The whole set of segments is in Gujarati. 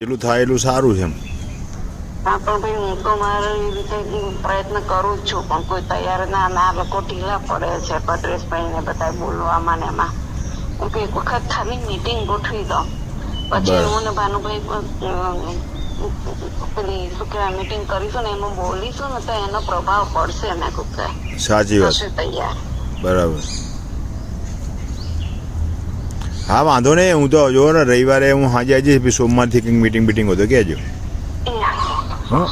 એટલું થાય એટલું સારું છે એમ. હા પણ ભાઈ હું તો મારી રીતે પ્રયત્ન કરું જ છું પણ કોઈ તૈયાર ના ના લોકો ઢીલા પડે છે પદ્રેશભાઈ ને બધા બોલવામાં ને એમાં. હું કે એક વખત ખાલી મીટિંગ ગોઠવી દો પછી હું ને ભાનુભાઈ પેલી શું કહેવાય મીટિંગ કરીશું ને એમાં બોલીશું ને તો એનો પ્રભાવ પડશે ને કીધું સાચી વાત. તૈયાર. બરાબર. હા વાંધો નહીં હું તો જો ને રવિવારે હું હાજર આવી સોમવારથી કંઈક મીટિંગ બીટિંગ હોય તો કહેજો. હં?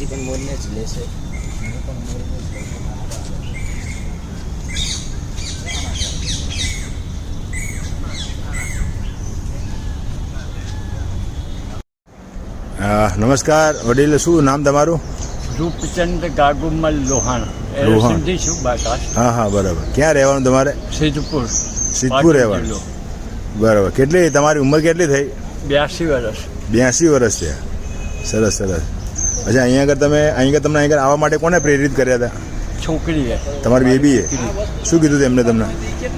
આ સ્વામીજી પણ મોરને જ લેશે હું પણ મોરને જ લઈશ. હા નમસ્કાર વડીલ શું નામ તમારું રૂપચંદ ગાગુમલ લોહાણ એ લોહાણ. સિંધી સુબાકાશ હા હા બરાબર. ક્યાં રહેવાનું તમારે? સિદ્ધપુર સિદ્ધપુર રહેવાનું. બરાબર. કેટલી તમારી ઉંમર કેટલી થઈ? બ્યાસી વર્ષ. બ્યાસી વર્ષ છે સરસ સરસ. અચ્છા અહીંયા આગળ તમે અહીં આગળ તમને અહીં આગળ આવવા માટે કોને પ્રેરિત કર્યા હતા? છોકરીએ તમારી બેબીએ શું કીધું તેમને તમને?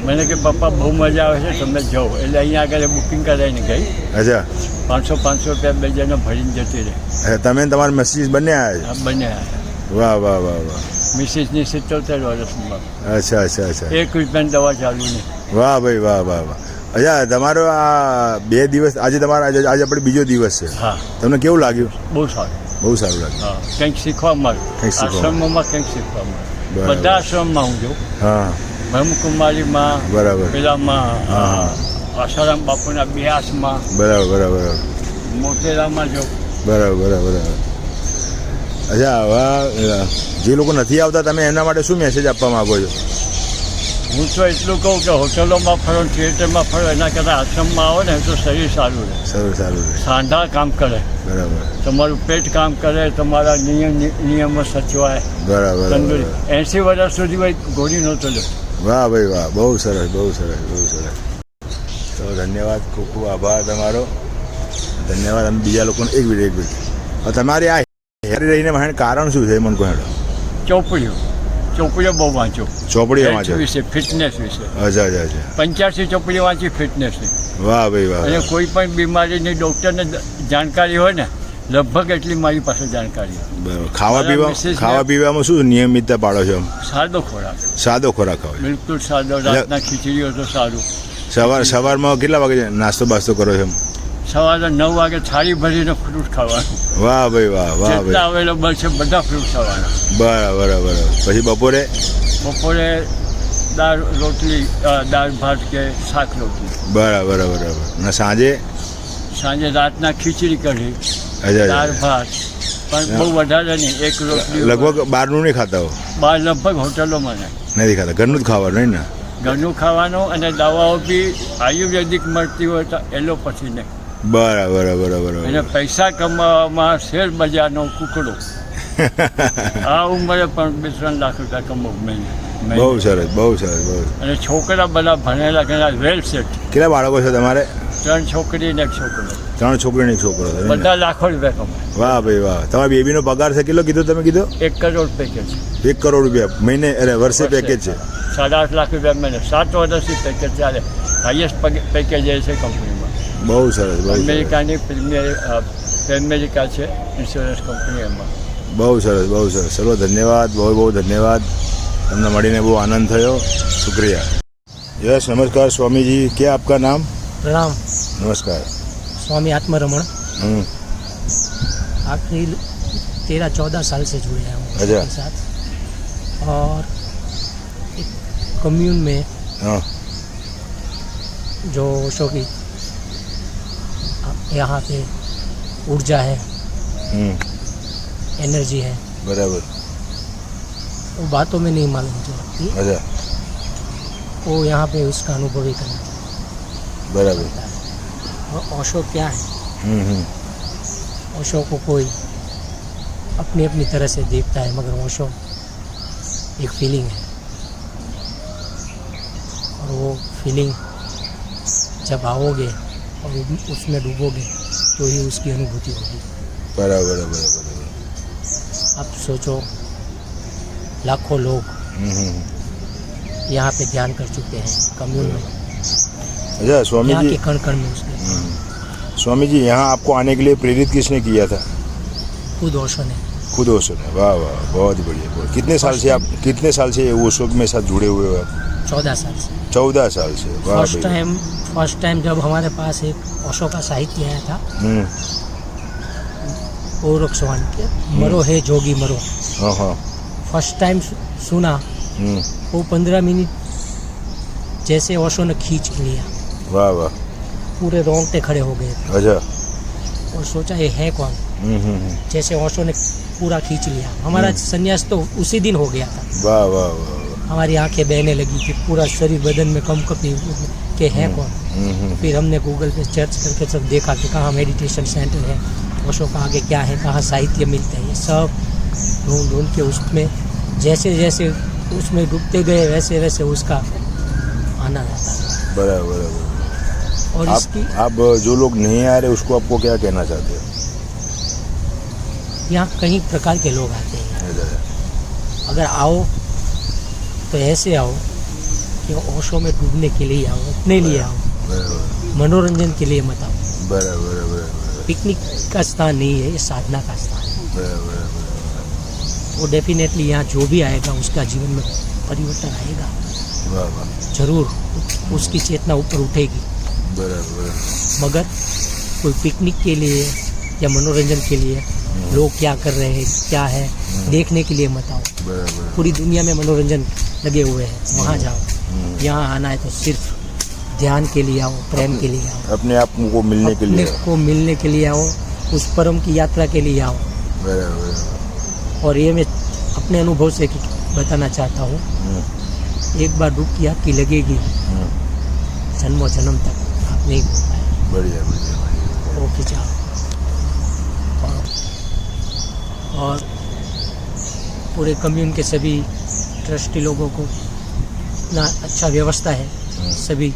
મને કે પપ્પા બહુ મજા આવે છે તમે જાઓ. એટલે અહીંયા આગળ બુકિંગ કરાવીને ગઈ. અચ્છા. પાંચસો પાંચસો રૂપિયા બે જણા ભરીને જતી રહી. તમે તમારા મિસિસ બંને આવ્યા છે? બંને આવ્યા. વાહ વાહ વાહ વાહ. મિસિસની સિત્તોતેર વર્ષમાં અચ્છા અચ્છા અચ્છા. એક રૂપિયાની દવા ચાલુ નહીં. વાહ ભાઈ વાહ વાહ વાહ. અચ્છા તમારો આ બે દિવસ આજે તમારા આજે આજે આપણે બીજો દિવસ છે. હા. તમને કેવું લાગ્યું? બહુ સારું. બહુ સારું લાગ્યું હા કંઈક શીખવા મળે. કંઈક આશ્રમોમાં કંઈક શીખવા મળે. બધા આશ્રમમાં હું જોઉં. હા. બ્રહ્મકુમારીમાં બરાબર. પેલામાં હા. આસારામ બાપુના બ્યાસમાં બરાબર બરાબર મોટેરામાં જો બરાબર બરાબર બરાબર. અચ્છા હવે જે લોકો નથી આવતા તમે એના માટે શું મેસેજ આપવા માંગો છો? હું તો એટલું કહું કે હોટલોમાં ફરો થિયેટરમાં ફરો એના કરતાં આશ્રમમાં આવો ને તો શરીર સારું રહે. સારું સારું રહે. સાંધા કામ કરે. બરાબર. તમારું પેટ કામ કરે તમારા નિયમ નિયમો સચવાય. બરાબર તંદુરી એંસી વર્ષ સુધી ભાઈ ગોળી નહોતો લો વાહ ભાઈ વાહ બહુ સરસ બહુ સરસ બહુ સરસ. તો ધન્યવાદ ખૂબ ખૂબ આભાર તમારો. ધન્યવાદ અમે બીજા લોકોને એક મિનિટ એક મિનિટ. તમારી આ હેરી રહીને કારણ શું છે મન મને કહો ચોપડીઓ. ચોપડીઓ બહુ વાંચો ચોપડીઓ વાંચો વિશે ફિટનેસ વિશે. અચ્છા અચ્છા અચ્છા. પંચ્યાસી ચોપડીઓ વાંચી ફિટનેસની વાહ ભાઈ વાહ અને. કોઈ પણ બીમારીની ડૉક્ટરને જાણકારી હોય ને લગભગ એટલી મારી પાસે જાણકારી બરાબર. ખાવા પીવા ખાવા પીવામાં શું નિયમિતતા પાડો છો સાદો ખોરાક. સાદો ખોરાક ખાવ બિલકુલ સાદો. રાતના ખીચડીઓ તો સારું. સવાર સવારમાં કેટલા વાગે નાસ્તો બાસ્તો કરો છો સવારે નવ વાગે થાળી ભરીને ફ્રૂટ ખાવાનું. વાહ ભાઈ વાહ વાહ ભાઈ. અવેલેબલ છે બધા ફ્રૂટ ખાવાના. બરાબર બરાબર. પછી બપોરે? બપોરે દાળ રોટલી દાળ ભાત કે શાક રોટલી. બરાબર બરાબર. અને સાંજે? સાંજે રાતના ખીચડી કઢી દાળ ભાત. પણ બહુ વધારે નહીં એક રોટલી લગભગ બહારનું નહીં ખાતા હો? બહાર લગભગ હોટલોમાં નહીં. નથી ખાતા. ઘરનું જ ખાવાનું નહીં ને? ઘરનું ખાવાનું અને દવાઓ બી આયુર્વેદિક મળતી હોય તો એલોપથી નહીં. બરાબર બરાબર અને પૈસા કમાવામાં શેર બજારનો કુકડો. આ ઉંમરે પણ બે ત્રણ લાખ રૂપિયા કમાવું મહિને. બહુ સરસ બહુ સરસ બહુ અને છોકરા બધા ભણેલા ઘણા વેલ સેટ કેટલા બાળકો છે તમારે? ત્રણ છોકરી ને એક છોકરો. ત્રણ છોકરી ને એક છોકરો? બધા લાખો રૂપિયા કમાય. વાહ ભાઈ વાહ. તમારી બેબીનો પગાર છે કેટલો કીધો તમે કીધો? એક કરોડ પેકેજ એક કરોડ રૂપિયા મહિને અરે વર્ષે પેકેજ છે. સાડા આઠ લાખ રૂપિયા મહિને. સાત વર્ષથી પેકેજ ચાલે. હાઈએસ્ટ પેકેજ એ છે કંપનીમાં બહુ સરસ બહુ સરસ અમેરિકાની પ્રીમિયર અમેરિકા છે ઇન્સ્યોરન્સ કંપની એમાં બહુ સરસ બહુ સરસ ચલો ધન્યવાદ બહુ બહુ ધન્યવાદ તમને મળીને બહુ આનંદ થયો शुक्रिया यस नमस्कार स्वामी जी क्या आपका नाम प्रणाम नमस्कार स्वामी आत्मरमण हम्म, आखिरी तेरह चौदह साल से जुड़े हैं हम अच्छा। उसके साथ और एक कम्यून में हाँ जो ओशो की यहाँ पे ऊर्जा है हम्म, एनर्जी है। बराबर। वो बातों में नहीं मालूम मुझे लगती। अच्छा। वो यहाँ पे उसका अनुभव ही करना बराबर। और ओशो क्या है? हम्म, हम्म, ओशो को कोई अपनी अपनी तरह से देखता है मगर ओशो एक फीलिंग है। और वो फीलिंग जब आओगे और उसमें डूबोगे तो ही उसकी अनुभूति होगी। बराबर बराबर बराबर अब सोचो लाखों लोग हम्म, हम्म। यहाँ पे ध्यान कर चुके हैं कम्यून में अच्छा स्वामी जी कण कण में उसके। स्वामी जी यहाँ आपको आने के लिए प्रेरित किसने किया था? खुद ओशो ने खुद ओशो ने वाह वाह बहुत बढ़िया कितने साल से आप कितने साल से ओशो में साथ जुड़े हुए हो आप? चौदह साल से। चौदह साल से। वाह फ़र्स्ट टाइम फ़र्स्ट टाइम जब हमारे पास एक ओशो का साहित्य आया था हम्म, चौहान के मरो है जोगी मरो। हाँ हाँ। फ़र्स्ट टाइम सुना हम्म, वो पंद्रह मिनट जैसे ओशो ने खींच लिया। वाह वाह। पूरे रोंगटे खड़े हो गए। अच्छा। और सोचा ये है कौन? हम्म, हम्म, हम्म, जैसे ओशो ने पूरा खींच लिया। हमारा संन्यास तो उसी दिन हो गया था। वाह वाह वाह। हमारी आँखें बहने लगी थी पूरा शरीर बदन में कम कपी के हैं कौन? हम्म, हम्म, फिर हमने गूगल पे सर्च करके सब देखा कि कहाँ मेडिटेशन सेंटर है ओशो का आगे क्या है कहाँ साहित्य मिलते हैं। ये सब ढूंढ ढूंढ के उसमें जैसे जैसे उसमें डूबते गए वैसे वैसे उसका आनंद आता। बराबर बराबर। और आप इसकी आप जो लोग नहीं आ रहे उसको आपको क्या कहना चाहते हो? यहाँ कई प्रकार के लोग आते हैं। अगर आओ तो ऐसे आओ कि ओशो में डूबने के लिए आओ अपने लिए आओ। मनोरंजन के लिए मत आओ। पिकनिक का स्थान नहीं है ये साधना का स्थान है। वो डेफिनेटली यहाँ जो भी आएगा उसका जीवन में परिवर्तन आएगा। ज़रूर उसकी चेतना ऊपर उठेगी। मगर कोई पिकनिक के लिए या मनोरंजन के लिए लोग क्या कर रहे हैं क्या है देखने के लिए मत आओ। पूरी दुनिया में मनोरंजन लगे हुए हैं वहाँ जाओ। यहाँ आना है तो सिर्फ़ ध्यान के लिए आओ प्रेम के लिए आओ। अपने आप को मिलने के लिए को मिलने के लिए आओ उस परम की यात्रा के लिए आओ। और ये मैं अपने अनुभव से बताना चाहता हूँ। एक बार डूब की आपकी लगेगी। जन्मों जन्म तक आप नहीं बढ़िया बढ़िया ओके चाहो और पूरे कम्यून के सभी ट्रस्टी लोगों को इतना अच्छा व्यवस्था है सभी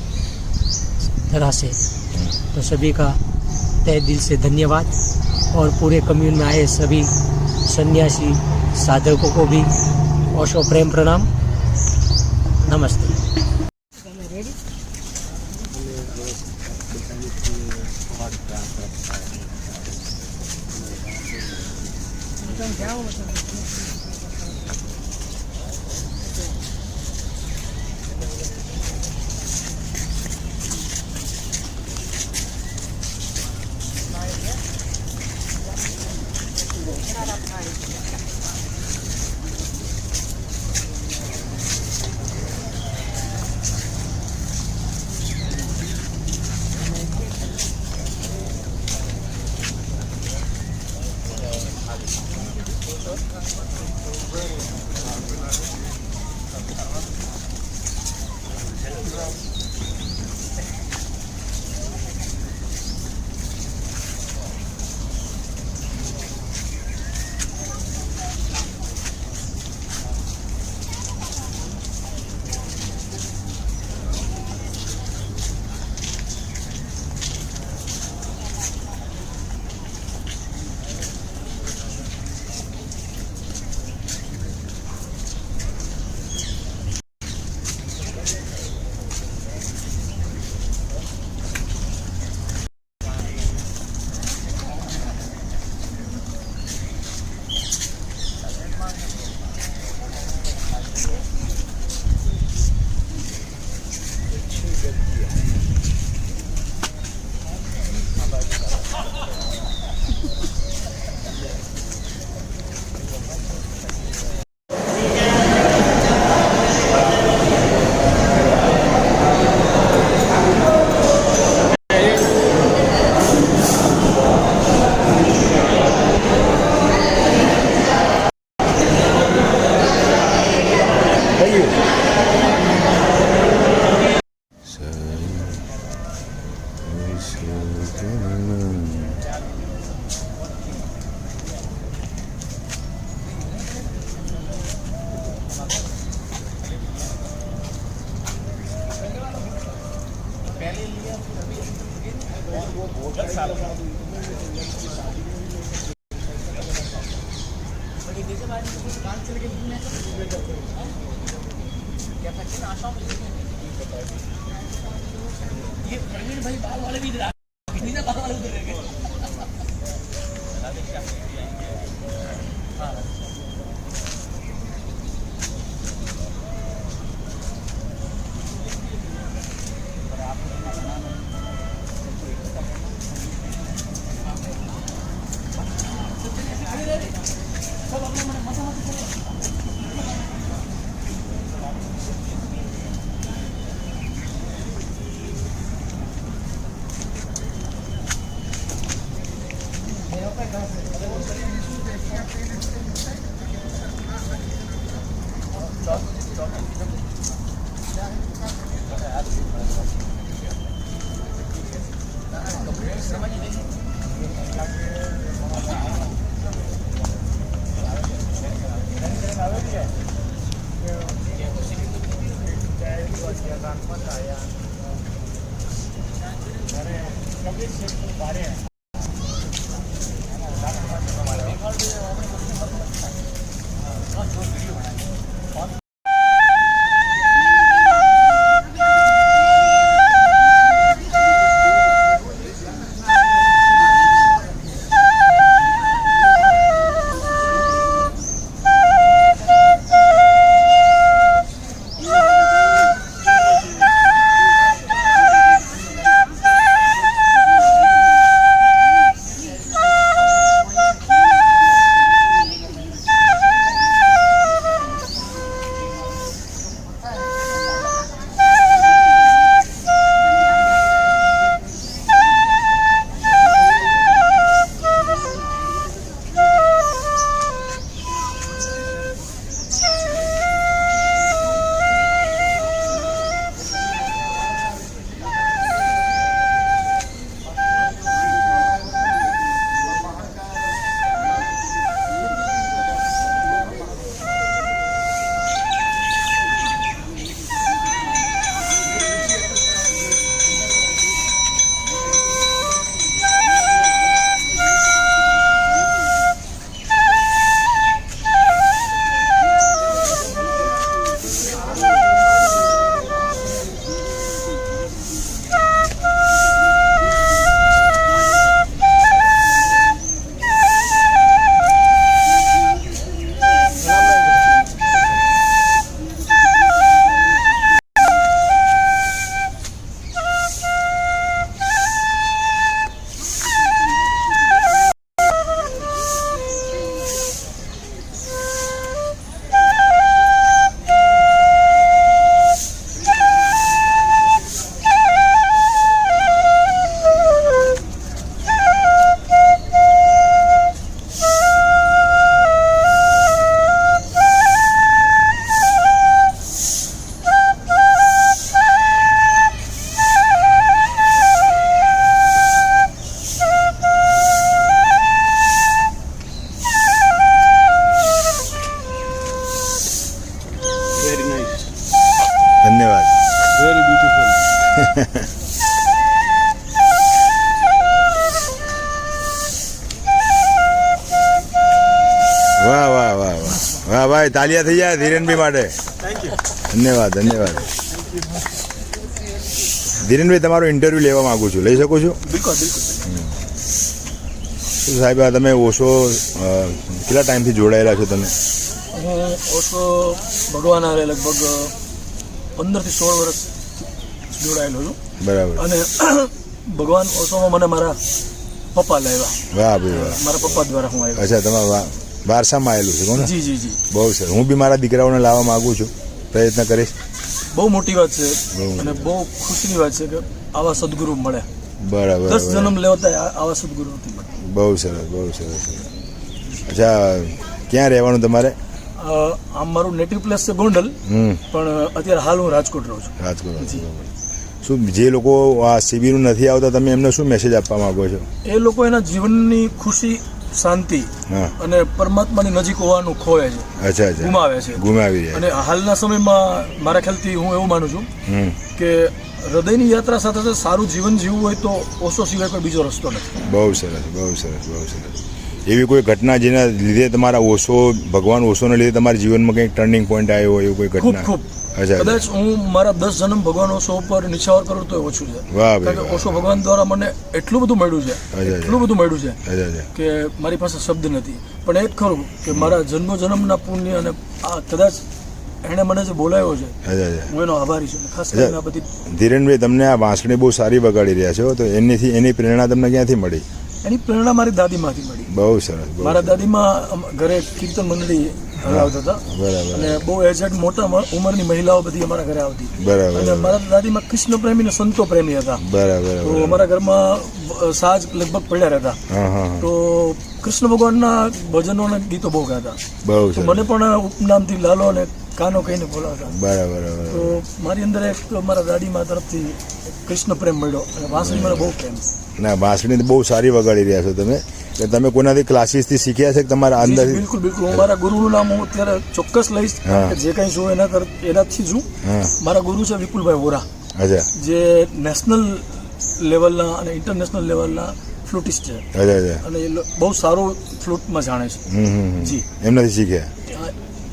तरह से। तो सभी का तय दिल से धन्यवाद। और पूरे कम्यून में आए सभी सन्यासी साधकों को भी ओशो प्रेम प्रणाम। नमस्ते। 柔らかい。તાલિયા થઈ જાય ધીરેનભાઈ માટે. ધન્યવાદ ધન્યવાદ. ધીરેનભાઈ તમારો ઇન્ટરવ્યુ લેવા માંગુ છું. લઈ શકું છું? સાહેબ આ તમે ઓશો કેટલા ટાઈમથી જોડાયેલા છો તમે? ઓછો ભગવાન આવે લગભગ પંદરથી સોળ વર્ષ જોડાયેલો છું. બરાબર. અને ભગવાન ઓછોમાં મને મારા પપ્પા લાવ્યા. વાહ ભાઈ વાહ. મારા પપ્પા દ્વારા હું આવ્યો. અચ્છા તમારા વા- વારસામાં આવેલું છે કોને? જી જી જી. બહુ સર હું બી મારા દીકરાઓને લાવવા માંગુ છું. પ્રયત્ન કરીશ. બહુ મોટી વાત છે. અને બહુ ખુશીની વાત છે કે આવા સદગુરુ મળે. બરાબર દસ. જન્મ લેવતા આવા સદગુરુ નથી બહુ સરસ બહુ સરસ અચ્છા ક્યાં રહેવાનું તમારે? આમ મારું નેટિવ પ્લેસ છે ગોંડલ પણ અત્યારે હાલ હું રાજકોટ રહું છું. રાજકોટ શું જે લોકો આ શિબિર નથી આવતા તમે એમને શું મેસેજ આપવા માંગો છો? એ લોકો એના જીવનની ખુશી શાંતિ અને પરમાત્માની નજીક હોવાનું ખોવે છે. અચ્છા અચ્છા. ગુમાવે છે. ગુમાવી રહ્યા અને હાલના સમયમાં મારા ખ્યાલથી હું એવું માનું છું કે હૃદયની યાત્રા સાથે સાથે સારું જીવન જીવવું હોય તો ઓછો સિવાય કોઈ બીજો રસ્તો નથી. બહુ સરસ બહુ સરસ બહુ સરસ. એવી કોઈ ઘટના જેના લીધે તમારા ઓશો ભગવાન ઓશોને લીધે તમારા જીવનમાં કંઈક ટર્નિંગ પોઈન્ટ આવ્યો હોય એવી કોઈ ઘટના? ખૂબ. અચ્છા કદાચ હું મારા દસ જન્મ ભગવાન ઓશો ઉપર નિછાવર કરું તો ઓછું છે. વાહ ભાઈ કારણ કે ઓશો ભગવાન દ્વારા મને એટલું બધું મળ્યું છે એટલું બધું મળ્યું છે કે મારી પાસે શબ્દ નથી. પણ એ જ ખરું કે મારા જન્મ જન્મના પુણ્ય અને આ કદાચ એણે મને જે બોલાવ્યો છે હું એનો આભારી છું. ખાસ કરીને આ બધી ધીરેનભાઈ તમને આ વાંસળી બહુ સારી વગાડી રહ્યા છો તો એનીથી એની પ્રેરણા તમને ક્યાંથી મળી? એની પ્રેરણા મારી દાદીમાંથી મળી. બહુ સરસ મારા. દાદીમાં ઘરે કીર્તન મંડળી હલાવતા હતા. અને બહુ એજેડ મોટા ઉંમરની મહિલાઓ બધી અમારા ઘરે આવતી. અને મારા દાદીમાં કૃષ્ણ પ્રેમી સંતો પ્રેમી હતા. બરાબર તો અમારા ઘરમાં સાજ લગભગ પડ્યા રહેતા. તો કૃષ્ણ ભગવાનના ભજનો અને ગીતો. બહુ ગાતા મને પણ ઉપનામથી લાલો અને કાનો કહીને બોલાવતા બરાબર તો મારી અંદર એક મારા દાદીમા તરફથી કૃષ્ણ પ્રેમ મળ્યો. અને વાંસળી મને બહુ પ્રેમ ના વાંસળી બહુ સારી વગાડી રહ્યા છો તમે. કે તમે કોઈનાથી ક્લાસીસથી શીખ્યા છે કે તમારા જી, બિલકુલ બિલકુલ. હું મારા ગુરુનું નામ હું અત્યારે ચોક્કસ લઈશ જે કંઈ છું એના તરફ એનાથી છું મારા ગુરુ છે વિપુલભાઈ વોરા. અચ્છા. જે નેશનલ લેવલના અને ઇન્ટરનેશનલ લેવલના ફ્લુટિસ્ટ છે. અને એ બહુ સારું ફ્લૂટમાં જાણે છે. જી. એમનાથી શીખ્યા?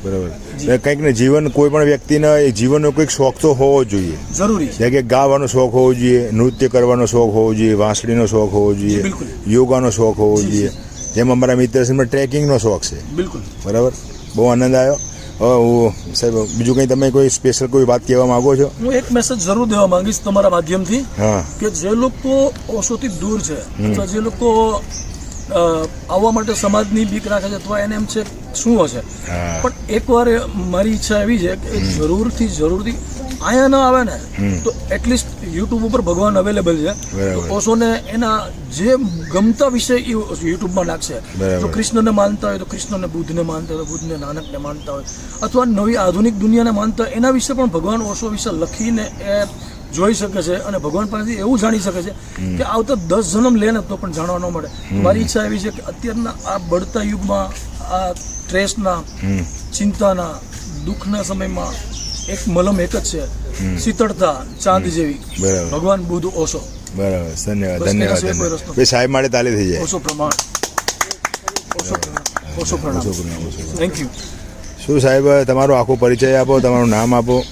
બરાબર. કંઈક ને જીવન કોઈ પણ વ્યક્તિને એ જીવનનો કંઈક શોખ તો હોવો જોઈએ. જરૂરી છે. કે ગાવાનો શોખ હોવો જોઈએ નૃત્ય કરવાનો શોખ હોવો જોઈએ વાંસળીનો શોખ હોવો જોઈએ યોગાનો શોખ હોવો જોઈએ. જેમ અમારા મિત્ર છે ટ્રેકિંગનો શોખ છે. બિલકુલ. બરાબર? બહુ આનંદ આવ્યો. હવે હું સાહેબ બીજું કંઈ તમે કોઈ સ્પેશિયલ કોઈ વાત કહેવા માંગો છો? હું એક મેસેજ જરૂર દેવા માંગીશ તમારા માધ્યમથી હા. કે જે લોકો ઓશોથી દૂર છે અથવા જે લોકો આવવા માટે સમાજની બીક રાખે છે અથવા એને એમ છે શું હશે પણ એકવાર મારી ઈચ્છા એવી છે કે જરૂરથી જરૂરથી અહીંયા ન આવે ને તો એટલીસ્ટ યુટ્યુબ ઉપર ભગવાન અવેલેબલ છે. ઓશોને એના જે ગમતા વિષય એ યુટ્યુબમાં નાખશે. જો કૃષ્ણને માનતા હોય તો કૃષ્ણને બુદ્ધને માનતા હોય તો બુદ્ધને નાનકને માનતા હોય. અથવા નવી આધુનિક દુનિયાને માનતા હોય એના વિશે પણ ભગવાન ઓશો વિશે લખીને એ જોઈ શકે છે અને ભગવાન પાસેથી એવું જાણી શકે છે કે આવતા દસ જન્મ લે ને તો પણ જાણવા ન મળે. મારી ઈચ્છા એવી છે કે અત્યારના આ બળતા યુગમાં આ સ્ટ્રેસના ચિંતાના દુઃખના સમયમાં એક મલમ એક જ છે. શીતળતા ચાંદ જેવી. બરાબર. ભગવાન બુદ્ધ ઓશો. બરાબર. ધન્યવાદ ધન્યવાદ ભાઈ સાહેબ માટે તાલી થઈ જાય. ઓશો પ્રમાણ. ઓશો પ્રણામ ઓશો પ્રમાણ. ઓછો પ્રણામ, થેન્ક યુ શું સાહેબ તમારો આખો પરિચય આપો તમારું નામ આપો?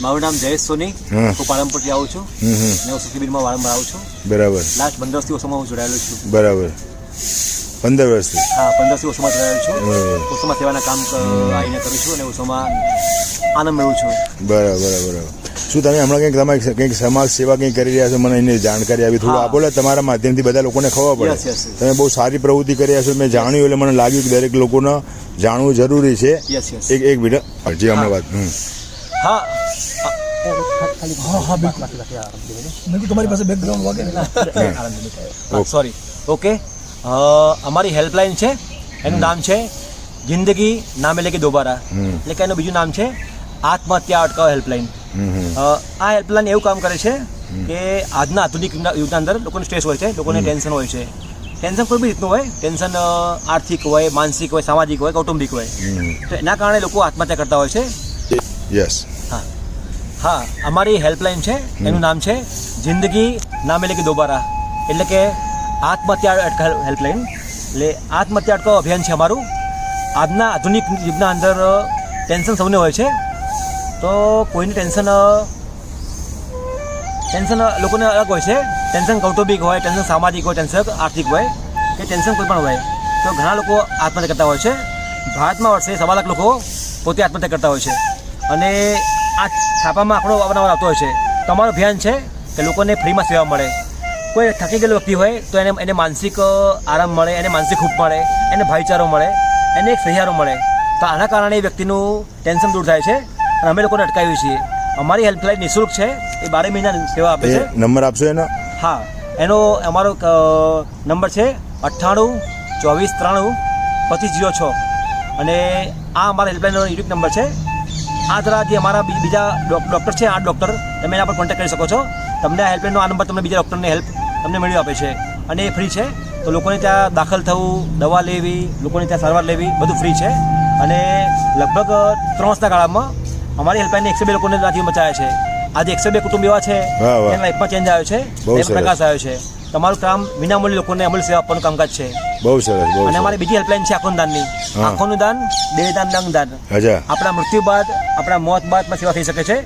મારું નામ જયેશ સોની. હું. પાલનપુરથી આવું છું. હું શિબિરમાં વારંવાર આવું છું. બરાબર. લાસ્ટ પંદર દિવસોમાં હું જોડાયેલો છું. બરાબર. પંદર વર્ષથી હા પંદરથી વર્ષમાં જોડાયેલો છું. ઓછોમાં સેવાના કામ આવીને કરું છું અને ઓછોમાં આનંદ મેળવું છું બરાબર બરાબર શું તમે હમણાં કંઈક તમે કંઈક સમાજ સેવા કંઈક કરી રહ્યા છો મને એની જાણકારી આવી થોડું. આપો એટલે તમારા માધ્યમથી બધા લોકોને ખબર પડે. તમે બહુ સારી પ્રવૃત્તિ કરી રહ્યા છો મેં જાણ્યું એટલે મને લાગ્યું કે દરેક લોકોને જાણવું જરૂરી છે એક એક મિનિટ હજી હમણાં વાત હા હા હા બિલકુલ તમારી પાસે બેકગ્રાઉન્ડ વગેરે સોરી ઓકે અમારી હેલ્પલાઇન છે એનું નામ છે જિંદગી નામે લેકે દોબારા. એટલે કે એનું બીજું નામ છે આત્મહત્યા અટકાવ હેલ્પલાઇન આ હેલ્પલાઇન એવું કામ કરે છે કે આજના આધુનિક યુગના યુગના અંદર લોકોને સ્ટ્રેસ હોય છે લોકોને ટેન્શન હોય છે. ટેન્શન કોઈ બી રીતનું હોય ટેન્શન આર્થિક હોય માનસિક હોય સામાજિક હોય કૌટુંબિક હોય. તો એના કારણે લોકો આત્મહત્યા કરતા હોય છે. યસ હા. હા અમારી હેલ્પલાઇન છે એનું નામ છે જિંદગી નામે લેકે દોબારા. એટલે કે આત્મહત્યા અટકાવ હેલ્પલાઇન. એટલે આત્મહત્યા અટકાવ અભિયાન છે અમારું. આજના આધુનિક યુગના અંદર ટેન્શન સૌને હોય છે. તો કોઈને ટેન્શન ટેન્શન લોકોને અલગ હોય છે. ટેન્શન કૌટુંબિક હોય, ટેન્શન સામાજિક હોય, ટેન્શન આર્થિક હોય, કે ટેન્શન કોઈ પણ હોય. તો ઘણા લોકો આત્મહત્યા કરતા હોય છે. ભારતમાં વર્ષે સવા લાખ લોકો પોતે આત્મહત્યા કરતા હોય છે. અને આ છાપામાં આંકડો અવારનવાર આવતો હોય છે. તમારું અભિયાન છે કે લોકોને ફ્રીમાં સેવા મળે. કોઈ થકી ગયેલો વ્યક્તિ હોય તો એને એને માનસિક આરામ મળે એને માનસિક હૂપ મળે એને ભાઈચારો મળે એને એક સહિયારો મળે. તો આના કારણે એ વ્યક્તિનું ટેન્શન દૂર થાય છે અને અમે લોકોને અટકાવીએ છીએ. અમારી હેલ્પલાઇન નિઃશુલ્ક છે એ બારે મહિના સેવા આપે છે. નંબર આપશો એનો? હા એનો અમારો નંબર છે અઠ્ઠાણું ચોવીસ ત્રાણું પચીસ જીરો છ. અને આ અમારા હેલ્પલાઇનનો યુનિક નંબર છે. આ દ્વારા જે અમારા બીજા ડોક- ડૉક્ટર છે આ ડૉક્ટર તમે એના પર કોન્ટેક્ટ કરી શકો છો. તમને આ હેલ્પલાઇનનો આ નંબર તમને બીજા ડૉક્ટરને હેલ્પ તમને મેળવી આપે છે. અને એ ફ્રી છે. તો લોકોને ત્યાં દાખલ થવું દવા લેવી લોકોને ત્યાં સારવાર લેવી બધું ફ્રી છે. અને લગભગ ત્રણ વર્ષના ગાળામાં અમારી હેલ્પલાઇનને એકસો બે લોકોને ત્યાંથી બચાવ્યા છે. આજે એકસો બે કુટુંબ એવા છે. એના લાઈફમાં ચેન્જ આવ્યો છે પ્રકાશ આવ્યો છે. તમારું કામ વિનામૂલ્ય લોકોને અમૂલ્ય સેવા આપવાનું કામકાજ છે. બહુ સરસ અને અમારી બીજી હેલ્પલાઇન છે આંખોનું દાનની. આંખોનું દાન બે દાન દંગ દાન. આપણા મૃત્યુ બાદ આપણા મોત બાદ પણ સેવા થઈ શકે છે.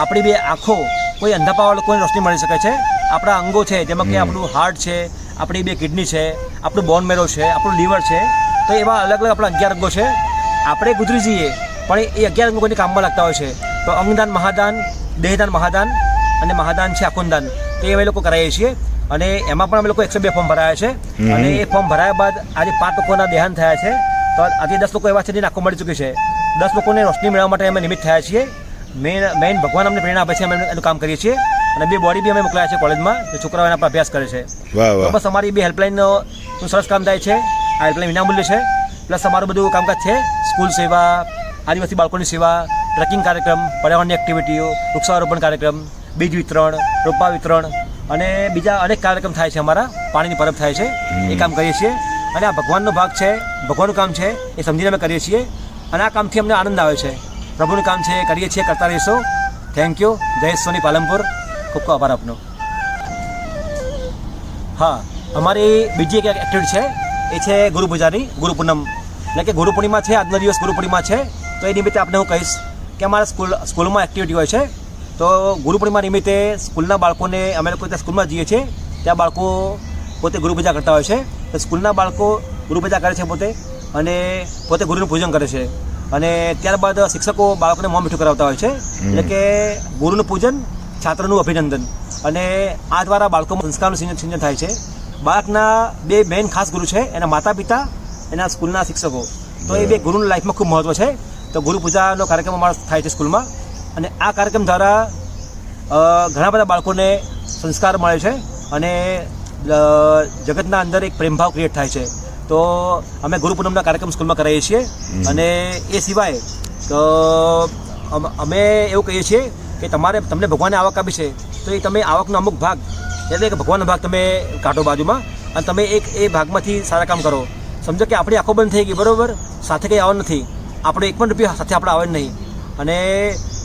આપણી બે આંખો કોઈ અંધાપાવાળા લોકોને રોશની મળી શકે છે. આપણા અંગો છે જેમાં કે આપણું હાર્ટ છે આપણી બે કિડની છે આપણું બોન મેરો છે આપણું લીવર છે તો એવા અલગ અલગ આપણા અગિયાર અંગો છે. આપણે ગુજરી જઈએ પણ એ અગિયાર અંગો કોઈને કામમાં લાગતા હોય છે. તો અંગદાન મહાદાન દેહદાન મહાદાન અને મહાદાન છે આખુનદાન તો એ અમે લોકો કરાવીએ છીએ. અને એમાં પણ અમે લોકો એકસો બે ફોર્મ ભરાયા છે. અને એ ફોર્મ ભરાયા બાદ આજે પાંચ લોકોના દેહાંત થયા છે. તો આજે દસ લોકો એવા છે જેને આંખો મળી ચૂકી છે. દસ લોકોને રોશની મેળવવા માટે અમે નિમિત્ત થયા છીએ. મેન મેઇન ભગવાન અમને પ્રેરણા આપે છે અમે એનું કામ કરીએ છીએ. અને બે બોડી બી અમે મોકલાયા છે કોલેજમાં જે છોકરાઓ એના પર અભ્યાસ કરે છે. વાહ તો વાહ બસ અમારી બે હેલ્પલાઇનનું સરસ કામ થાય છે. આ હેલ્પલાઇન વિનામૂલ્ય છે. પ્લસ અમારું બધું કામકાજ છે. સ્કૂલ સેવા આદિવાસી બાળકોની સેવા ટ્રેકિંગ કાર્યક્રમ પર્યાવરણની એક્ટિવિટીઓ વૃક્ષારોપણ કાર્યક્રમ બીજ વિતરણ રોપા વિતરણ અને બીજા અનેક કાર્યક્રમ થાય છે અમારા. પાણીની પરબ થાય છે. એ કામ કરીએ છીએ. અને આ ભગવાનનો ભાગ છે ભગવાનનું કામ છે એ સમજીને અમે કરીએ છીએ. અને આ કામથી અમને આનંદ આવે છે. પ્રભુનું કામ છે એ કરીએ છીએ કરતા રહીશો. થેન્ક યુ જય સોની પાલનપુર. ખૂબ ખૂબ આભાર આપનો. હા અમારી બીજી એક એક્ટિવિટી છે એ છે ગુરુ પૂજાની ગુરુ પૂનમ. એટલે કે ગુરુ પૂર્ણિમા છે આજનો દિવસ ગુરુ પૂર્ણિમા છે તો એ નિમિત્તે આપણે હું કહીશ કે અમારા સ્કૂલ સ્કૂલમાં એક્ટિવિટી હોય છે તો ગુરુ પૂર્ણિમા નિમિત્તે સ્કૂલના બાળકોને અમે લોકો ત્યાં સ્કૂલમાં જઈએ છીએ ત્યાં બાળકો પોતે ગુરુ પૂજા કરતા હોય છે તો સ્કૂલના બાળકો ગુરુ પૂજા કરે છે પોતે અને પોતે ગુરુનું પૂજન કરે છે. અને ત્યારબાદ શિક્ષકો બાળકોને મોં મીઠું કરાવતા હોય છે. એટલે કે ગુરુનું પૂજન છાત્રનું અભિનંદન. અને આ દ્વારા બાળકોમાં સંસ્કારનું સિંચન સિંચન થાય છે. બાળકના બે મેન ખાસ ગુરુ છે. એના માતા પિતા એના સ્કૂલના શિક્ષકો. તો એ બે ગુરુની લાઈફમાં ખૂબ મહત્ત્વ છે. તો ગુરુ પૂજાનો કાર્યક્રમ અમારો થાય છે સ્કૂલમાં. અને આ કાર્યક્રમ દ્વારા ઘણા બધા બાળકોને સંસ્કાર મળે છે. અને જગતના અંદર એક પ્રેમભાવ ક્રિએટ થાય છે. તો અમે ગુરુ પૂનમના કાર્યક્રમ સ્કૂલમાં કરાવીએ છીએ. અને એ સિવાય તો અમે એવું કહીએ છીએ કે તમારે તમને ભગવાને આવક આપી છે, તો એ તમે આવકનો અમુક ભાગ, એટલે કે ભગવાનનો ભાગ તમે કાઢો બાજુમાં અને તમે એક એ ભાગમાંથી સારા કામ કરો. સમજો કે આપણી આંખો બંધ થઈ ગઈ, બરાબર? સાથે કંઈ આવવાનું નથી. આપણે એક પણ રૂપિયા સાથે આપણે આવે નહીં. અને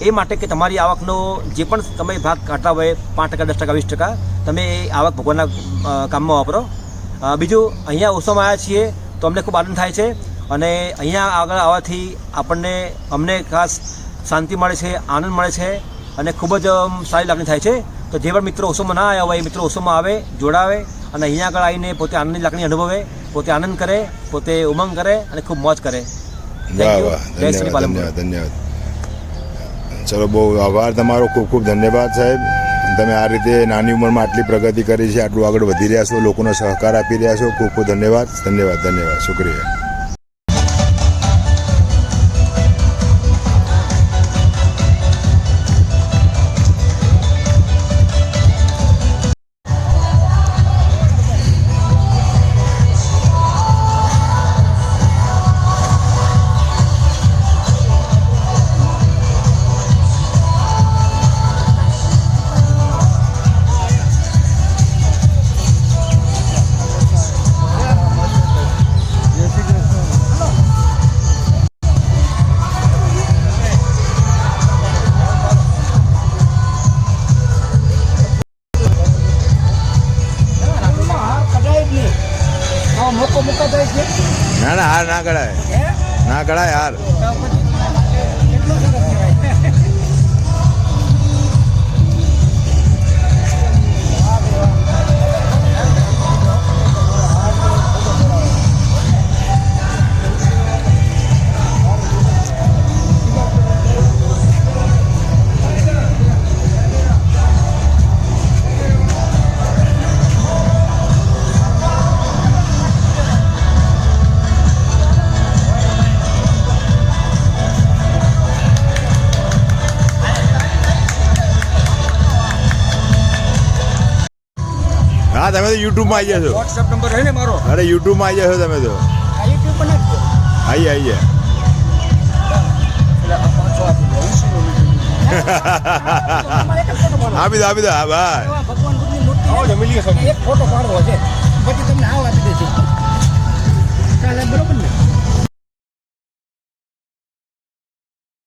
એ માટે કે તમારી આવકનો જે પણ તમે ભાગ કાઢતા હોય, પાંચ ટકા, દસ ટકા, વીસ ટકા, તમે એ આવક ભગવાનના કામમાં વાપરો. બીજું, અહીંયા ઓછામાં આવ્યા છીએ, તો અમને ખૂબ આનંદ થાય છે. અને અહીંયા આગળ આવવાથી આપણને અમને ખાસ શાંતિ મળે છે, આનંદ મળે છે. અને ખૂબ જ સારી લાગણી થાય છે. તો જે પણ મિત્રો ઓછોમાં ના આવ્યા હોય એ મિત્રો ઓશોમાં આવે જોડાવે અને અહીંયા આગળ આવીને પોતે આનંદની લાગણી અનુભવે પોતે આનંદ કરે પોતે ઉમંગ કરે અને ખૂબ મોજ કરે. જય શ્રી. ધન્યવાદ ધન્યવાદ. ચલો બહુ આભાર તમારો. ખૂબ ખૂબ ધન્યવાદ સાહેબ. તમે આ રીતે નાની ઉંમરમાં આટલી પ્રગતિ કરી છે આટલું આગળ વધી રહ્યા છો લોકોનો સહકાર આપી રહ્યા છો. ખૂબ ખૂબ ધન્યવાદ ધન્યવાદ ધન્યવાદ. શુક્રિયા. તમે તો યુટ્યુબમાં આવી જશો. વોટ્સએપ નંબર હે ને મારો? અરે યુટ્યુબમાં આવી જશો તમે તો. યુટ્યુબ પર નાખજો. આવી આઈ જાય આપી દો આપી દો હા ભાઈ. એક ફોટો પાડવો છે. પછી તમને આ વાત દેજો. બરોબર ને?